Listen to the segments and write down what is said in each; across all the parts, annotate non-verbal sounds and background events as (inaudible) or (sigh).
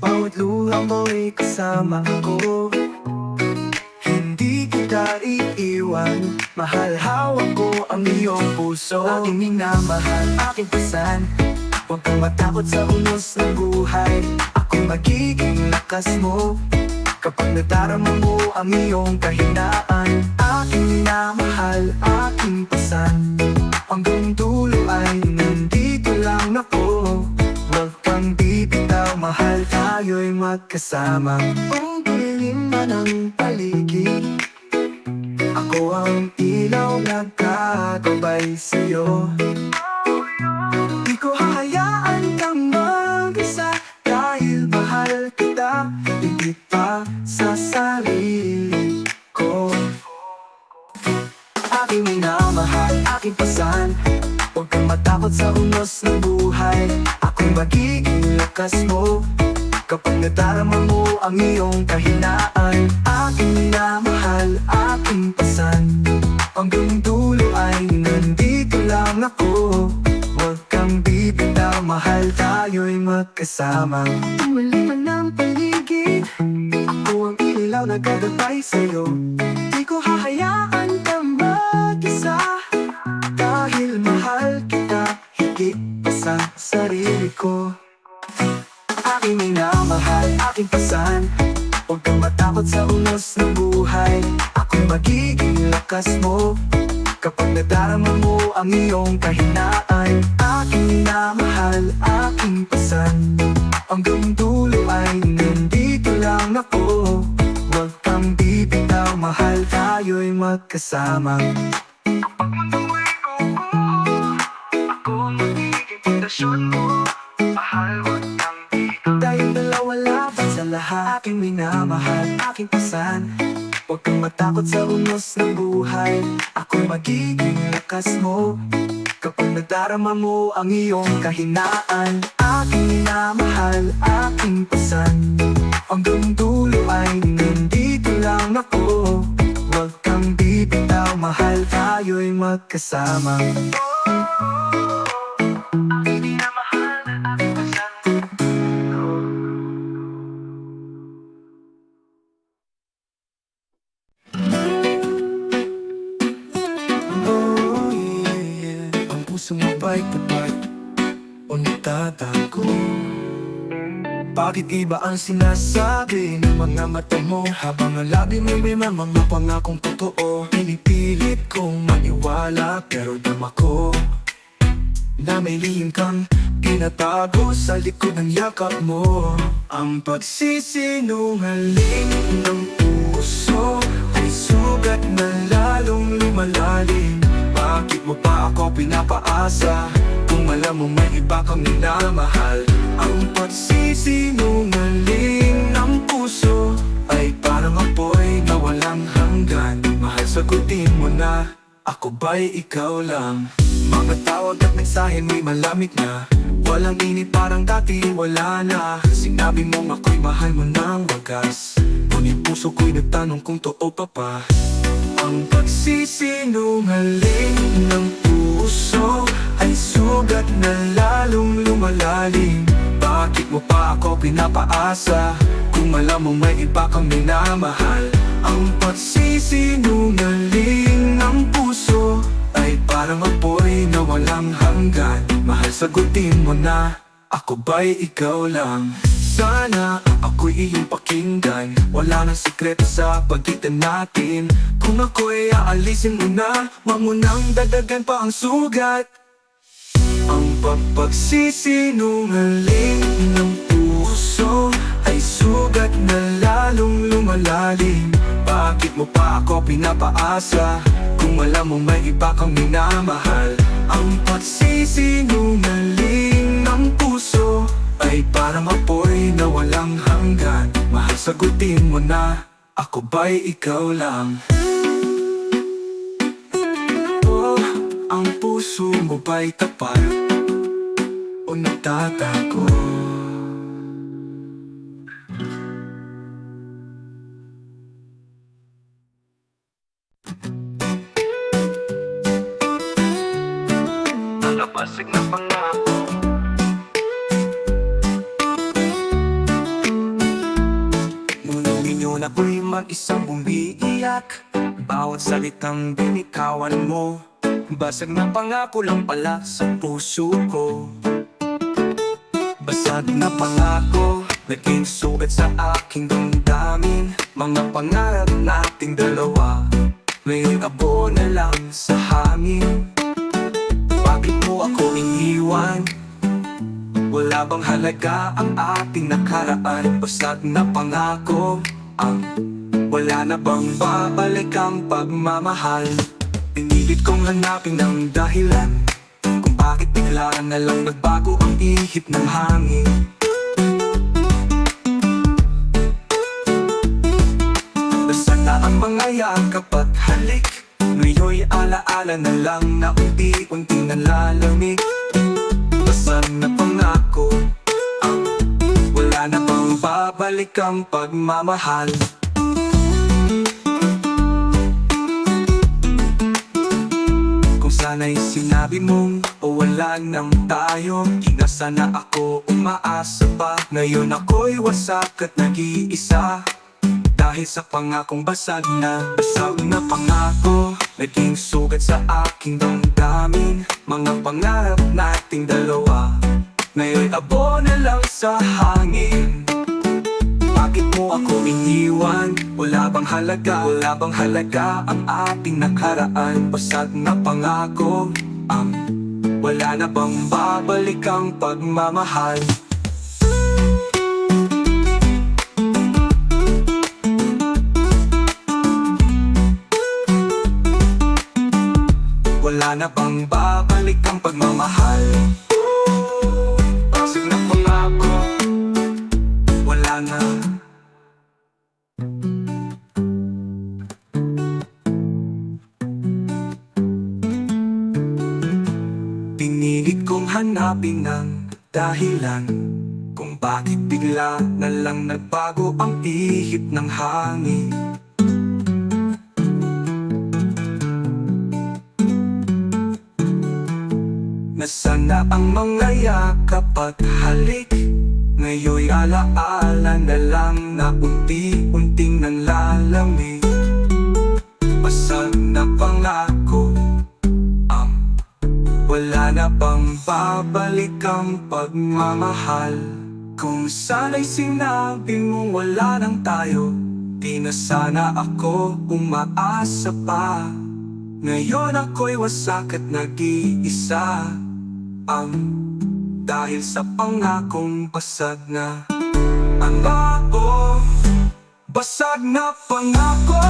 bawat luha mo'y kasama ako. Hindi kita iiwan. Mahal hawak ko ang iyong puso. Aking minamahal, aking pasan. Huwag kang matakot sa unos ng buhay. Ako magiging lakas mo. Kapag nadarama mo ang iyong kahinaan Aking minamahal, aking pasan. Hanggang dulo ay tayo'y magkasama. Kung dilim man ang paligid Ako ang ilaw na gagabay sa'yo ang iyong kahinaan. Aking minamahal, aking pasan. Hanggang dulo ay nandito lang ako. Huwag kang bibitaw, mahal tayo'y magkasama. Tumali man ang paligid Ako ang ilaw na gagabay magkasama Kapag manuwi ko, ako magiging pundasyon mo Mahal, huwag kang bibitaw Tayong dalawa laban sa lahat Aking minamahal, aking pasan Huwag kang matakot sa unos ng buhay. Ako'y magiging lakas mo. Kapag nadarama mo ang iyong kahinaan Aking minamahal, aking pasan Hanggang dulo ay nandito lang ako mahal tayo'y magkasama. Oh puso mo ba'y tapat? O nagtatago Bakit iba ang sinasabi ng mga mata mo? Habang ang labi mo'y may mga pangakong totoo Pinipilit kong maniwala Pero dama ko na may lihim kang pinatago sa likod ng yakap mo. Ang pagsisinungaling ng puso ay sugat na lalong lumalalim. Bakit mo pa ako pinapaasa kung alam mo may iba kang minamahal. Ang pagsisinungaling ng puso ay parang apoy na walang hanggan. Mahal sagutin mo na ako ba'y ikaw lang? Mga tawag at mensahe may malamig na. Walang init parang dati wala na. Sinabi mong ako'y mahal mo ng wagas. Ngunit puso ko'y nagtanong kung totoo pa pa Ang pagsisinungaling ng puso na lalong lumalalim. Bakit mo pa ako pinapaasa? Kung alam mo may iba kang minamahal Ang pagsisinungaling ng puso Ay parang apoy na walang hanggan. Mahal sagutin mo na Ako ba'y ikaw lang? Sana ako'y iyong pakinggan. Wala nang sikreto sa pagitan natin. Kung ako'y aalisin mo na Huwag mo dadagan pa ang sugat ang pagpagsisinungaling ng puso Ay sugat na lalong lumalalim. Bakit mo pa ako pinapaasa? Kung alam mo may iba kang minamahal Ang pagsisinungaling ng puso Ay parang apoy na walang hanggan. Mahal sagutin mo na Ako ba'y ikaw lang? Ang puso mo ba'y tapat o nagtatago? Nalabasig na pangako. Ngayon ako'y mag-isang umiiyak Bawat salitang binikawan mo Basag na pangako lang pala sa puso ko. Basag na pangako Naging sugat sa aking damdamin. Mga pangarap nating dalawa Ngayon abo na lang sa hangin. Bakit mo ako iniwan? Wala bang halaga ang ating nakaraan? Basag na pangako Ang wala na bang babalik ang pagmamahal Pinilit kong hanapin ng dahilan Kung bakit bigla na lang nagbago ang ihip ng hangin. Nasaan na ang mga yakap at halik. Ngayon'y alaala na lang na unti-unti nalalamig Basag na pangako Ang wala na bang babalik ang pagmamahal sana'y sinabi mong wala nang tayo. Di na ako umaasa pa. Ngayon ako'y wasak at nag-iisa. Dahil sa pangakong basag na Basag na pangako Naging sugat sa aking damdamin. Mga pangarap nating dalawa Ngayon abo na lang sa hangin bakit mo ako iniwan? Wala bang halaga? Wala bang halaga ang ating nakaraan? Basag na pangako Ang wala na bang babalik ang pagmamahal? Wala na bang babalik ang pagmamahal? Dahilan Kung bakit bigla na lang nagbago ang ihip ng hangin. Nasaan na ang mga yakap at halik? Ngayon'y alaala na lang na unti-unting nanlalamig. Basag babalik ang pagmamahal. Kung sana'y sinabi mo wala nang tayo Di na sana ako umaasa pa. Ngayon ako'y wasak at nag-iisa Ang dahil sa pangakong basag na Ang bago. Basag na pangako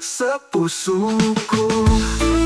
sa puso ko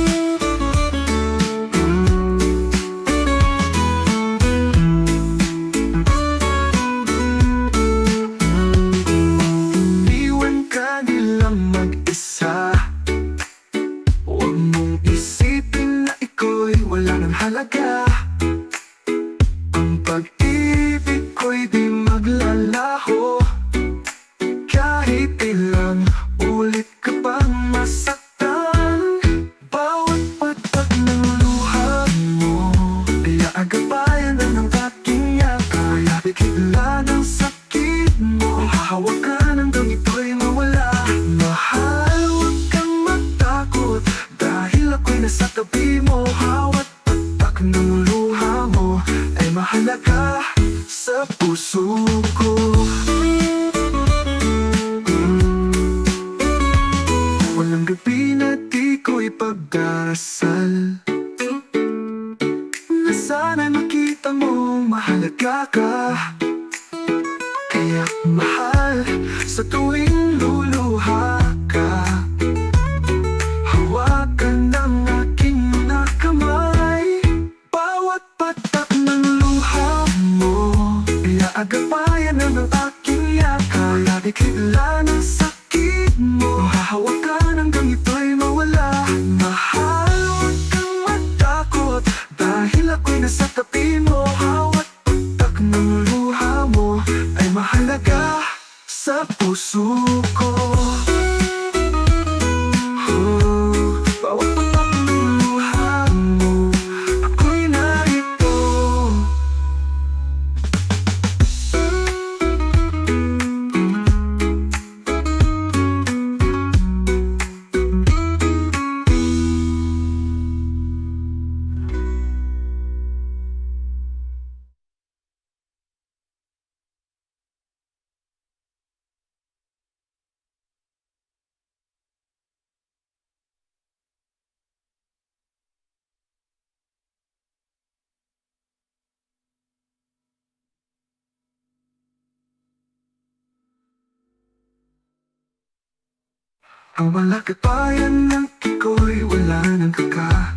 Ang malakabayan ng kiko'y wala nang kaka.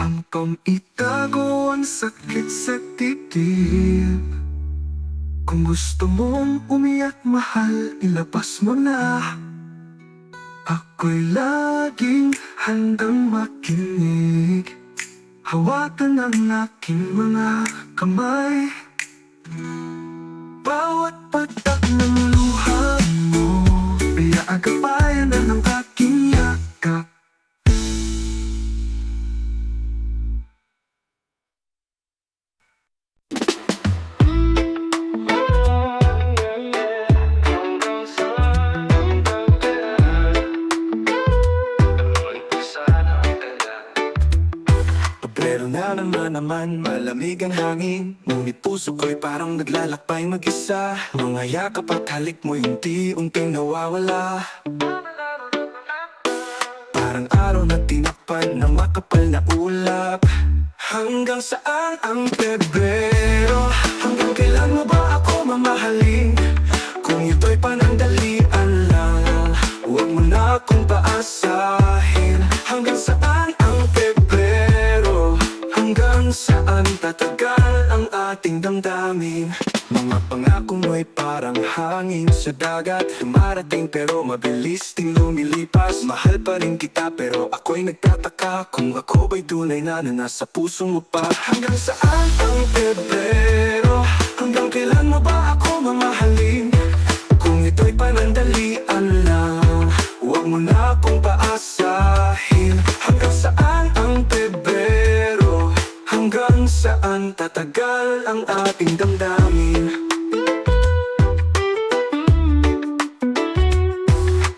Ang pamitago ang sakit sa dibdib Kung gusto mong umiyak mahal, ilabas mo na. Ako'y laging handang makinig. Hawakan ang aking mga kamay. Bawat patak ng luha malamig ang hangin Ngunit puso ko'y parang naglalakbay mag-isa Mga yakap at halik mo'y unti-unting nawawala Parang araw na tinakpan ng makapal na ulap Hanggang saan ang Pebrero? Hanggang kailan mo ba ako mamahalin? Kung ito'y panandalian damdamin? Mga pangako mo'y parang hangin sa dagat Dumarating pero mabilis ding lumilipas Mahal pa rin kita pero ako'y nagtataka Kung ako ba'y tunay na na nasa puso mo pa Hanggang saan ang Pebrero? Hanggang kailan mo ba ako mamahalin? Kung ito'y panandalian lang Huwag mo na akong paasahin tatagal ang ating damdamin?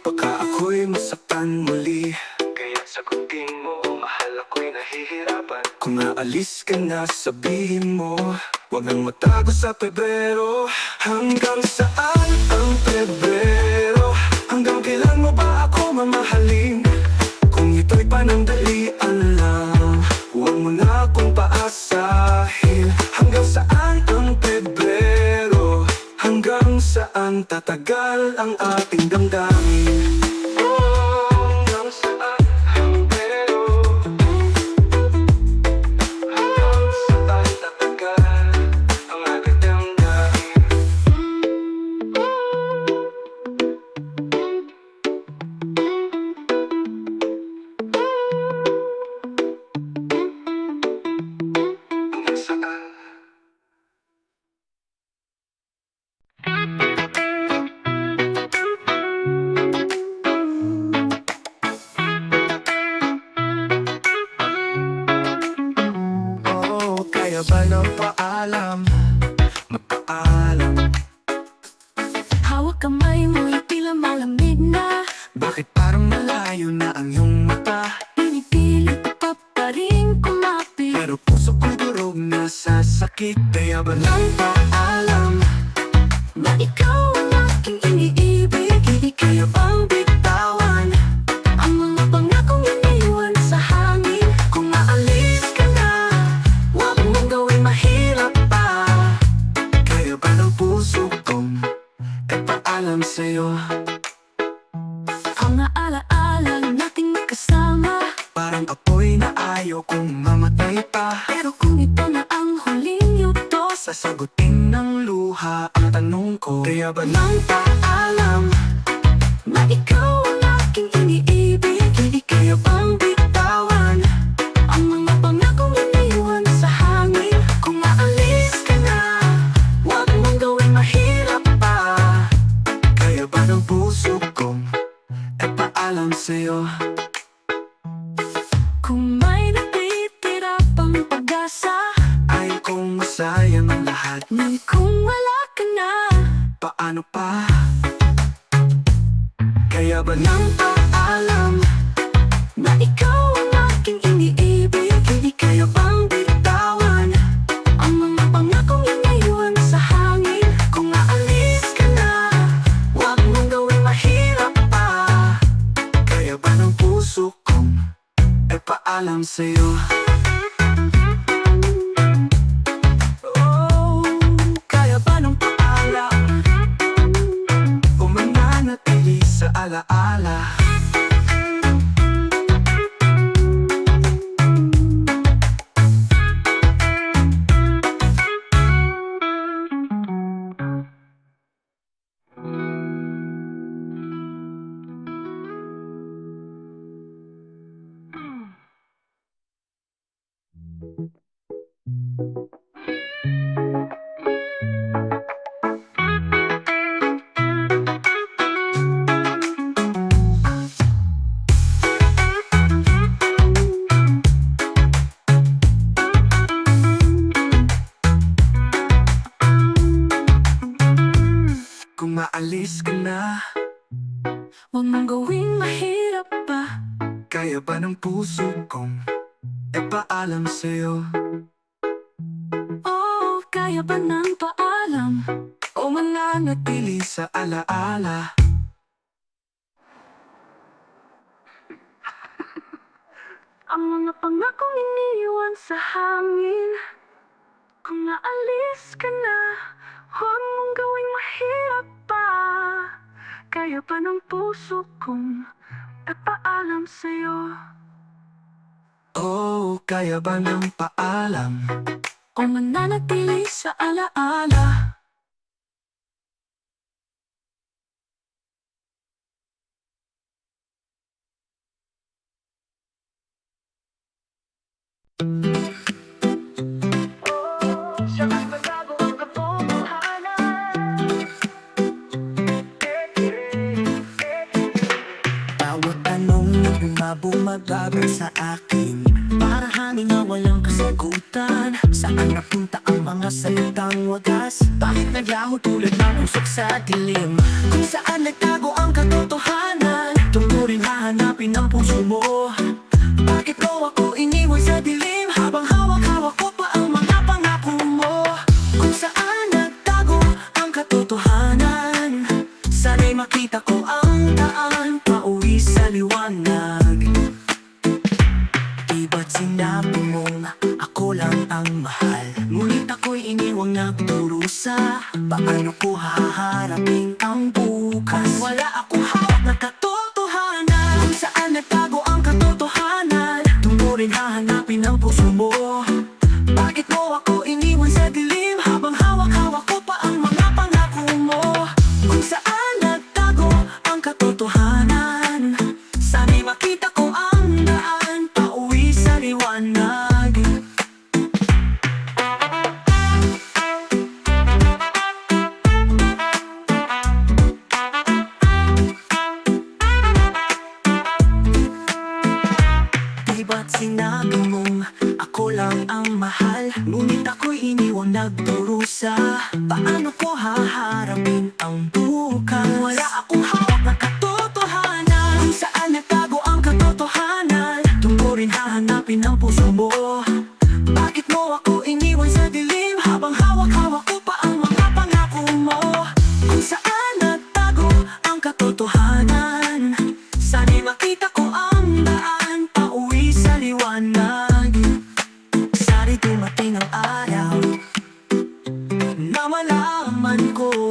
Baka ako'y masaktan muli Kaya sagutin mo, mahal ako'y nahihirapan Kung naalis ka na, sabihin mo Huwag nang matago sa Pebrero Hanggang saan ang Pebrero? Tatagal ang ating damdamin? Oh, kaya ba La la la. kaya ba ng paalam? O mananatili sa alaala? (laughs) Ang mga pangakong iniwan sa hangin Kung naalis ka na, huwag mong gawing mahirap pa Kaya pa ng puso kong ipaalam sa'yo Oh, kaya ba ng paalam? Ako'y mananatili sa alaala. Bawat anong nagmabumagagal sa akin Alalahanin na walang kasagutan Saan napunta ang mga salitang wagas? Bakit naglaho tulad ng usok sa dilim? Kung saan nagtago ang katotohanan Tungkurin hahanapin ang puso mo Bakit ko ako ini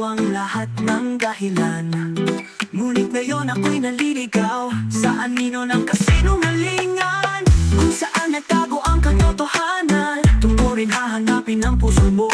ang lahat ng dahilan. Ngunit ngayon ako'y naliligaw Sa anino ng kasinungalingan. Kung saan nagtago ang katotohanan Tungko rin hahanapin ang puso mo.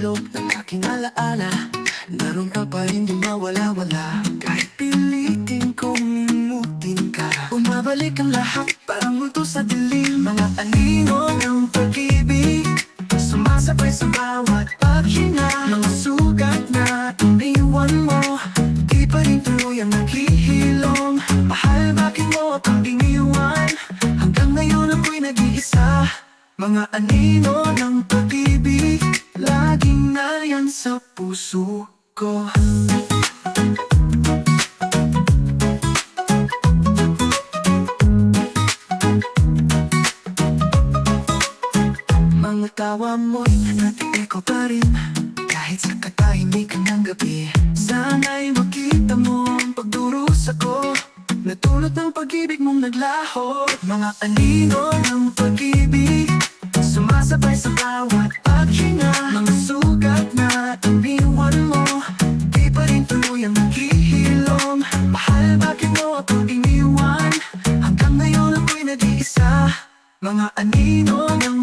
Sulok ng aking alaala Naroon ka pa hindi mawala-wala. Kahit pilitin kong limutin ka Umabalik ang lahat Mga tawa mo'y natitiko pa rin. Kahit sa katahimikan ng gabi Sana'y makita mo ang pagdurusa ko Natulot ng pag-ibig mong naglaho. Mga anino ng pag-ibig Sumasabay sa bawat paghinga. Mga sugat na iniwan mo Di pa rin tuloy ang naghihilom. Mahal bakit mo ako iniwan? Hanggang ngayon ako'y nag-iisa. Mga anino ng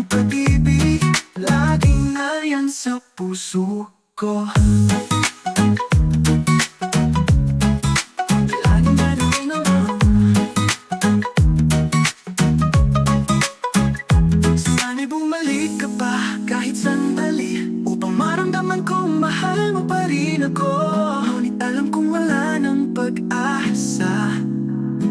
puso ko. Sana'y bumalik ka pa kahit sandali Upang maramdaman kong mahal mo wala ng pag-asa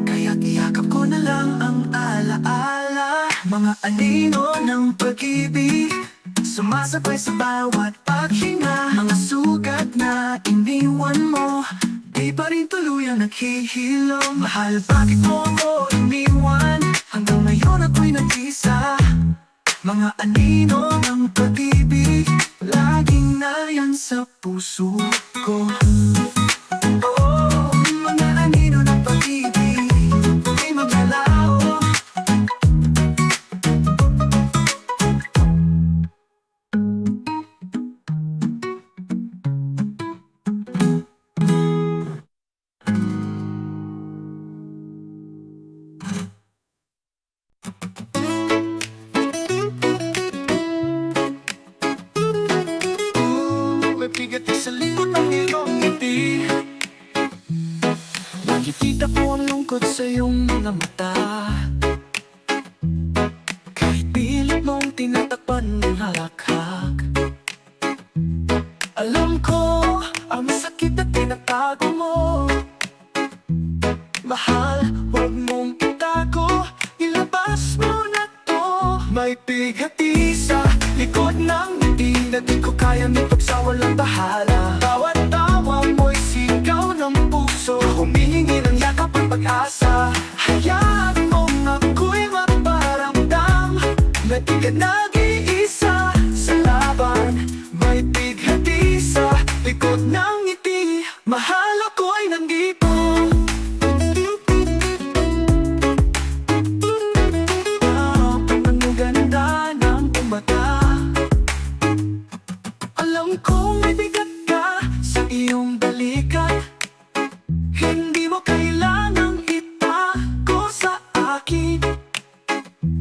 Kaya't iyakap ko na lang ang alaala. Mga anino ng pag-ibig Sumasabay sa bawat paghinga. Mga sugat na iniwan mo. Di pa rin tuluyang naghihilom. Mahal bakit mo ako iniwan? Hanggang ngayon ako'y nag-isa. Mga anino ng pag-ibig Laging nariyan sa puso ko Nakikita ko ang lungkot sa mga mata. Kahit pilit mong tinatakpan ng halakhak Alam kong may bigat ka sa iyong balikat. Hindi mo kailangang itago sa akin.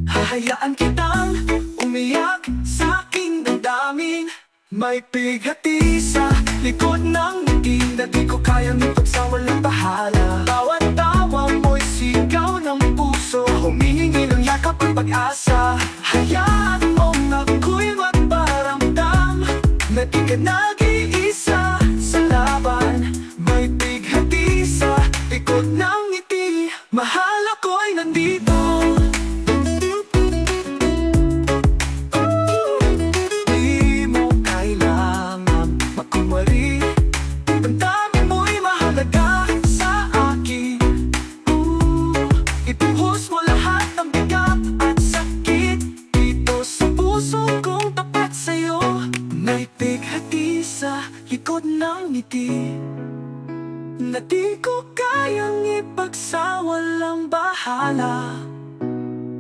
Hahayaan kitang umiyak sa aking damdamin. May bighati sa likod ng ngiti Na di ko kayang ipagsawalang bahala. Bawat tawa mo'y Humihingi ng yakap at pag-asa. Hayaan Na di ngiti Na di ko kayang ipagsawa lang bahala.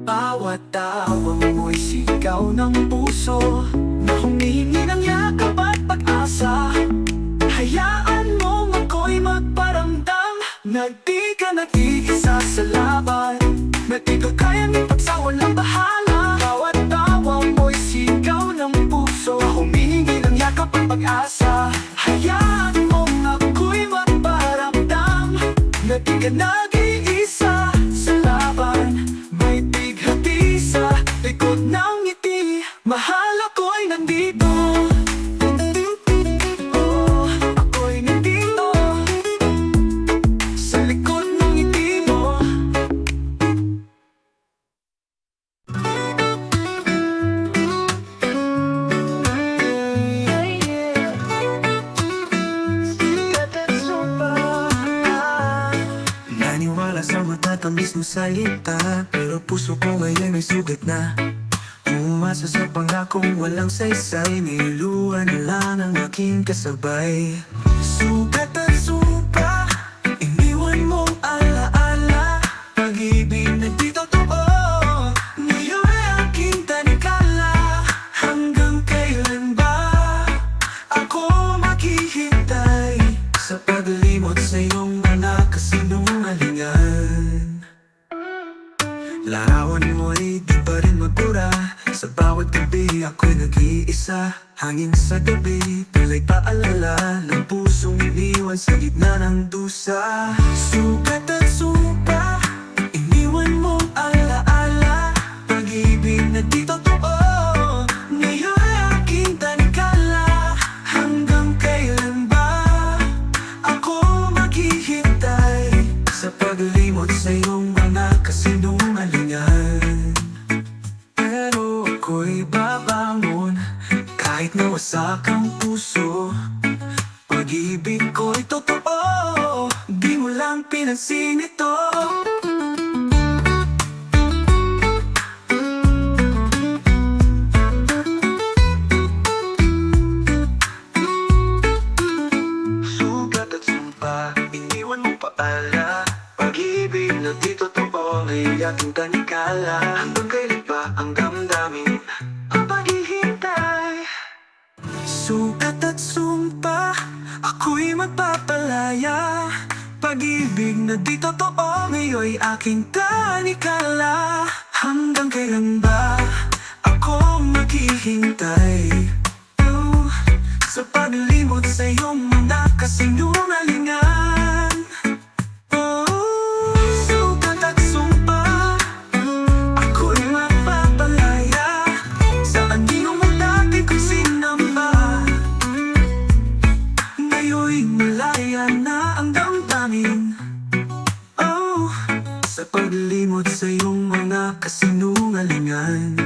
Bawat tawang mo'y sigaw ng puso Na humihingi ng yakap at pag-asa. Hayaan mong ako'y magparamdam Na di ka nag-iisa sa laban Na di ko kayang ipagsawa Na di salita Pero puso ko ngayon ay sugat na. Umasa sa pangakong walang saysay Niluan na lang ang aking kasabay. Sugat iniwan sa gitna ng dusa Sugat at supa Iniwan mong alaala. Pag-ibig na di totoo Ngayon ay aking tanikala. Hanggang kailan ba Ako maghihintay Sa paglimot sa iyong mga kasinungalingan? Pero ako'y babangon Kahit nawasak ang puso pinansin ito Sugat at sumpa, iniwan mo paala. Pag-ibig na di totoo ay aking tanikala. Hanggang kailan ba ang damdamin ang paghihintay? Sugat at sumpa, ako'y magpapalaya Pag-ibig na di totoo ngayon'y aking tanikala Hanggang kailan ba ako maghihintay? Oh, Sa paglimot sa iyong mga kasinungalingan mga kasinungalingan Oh,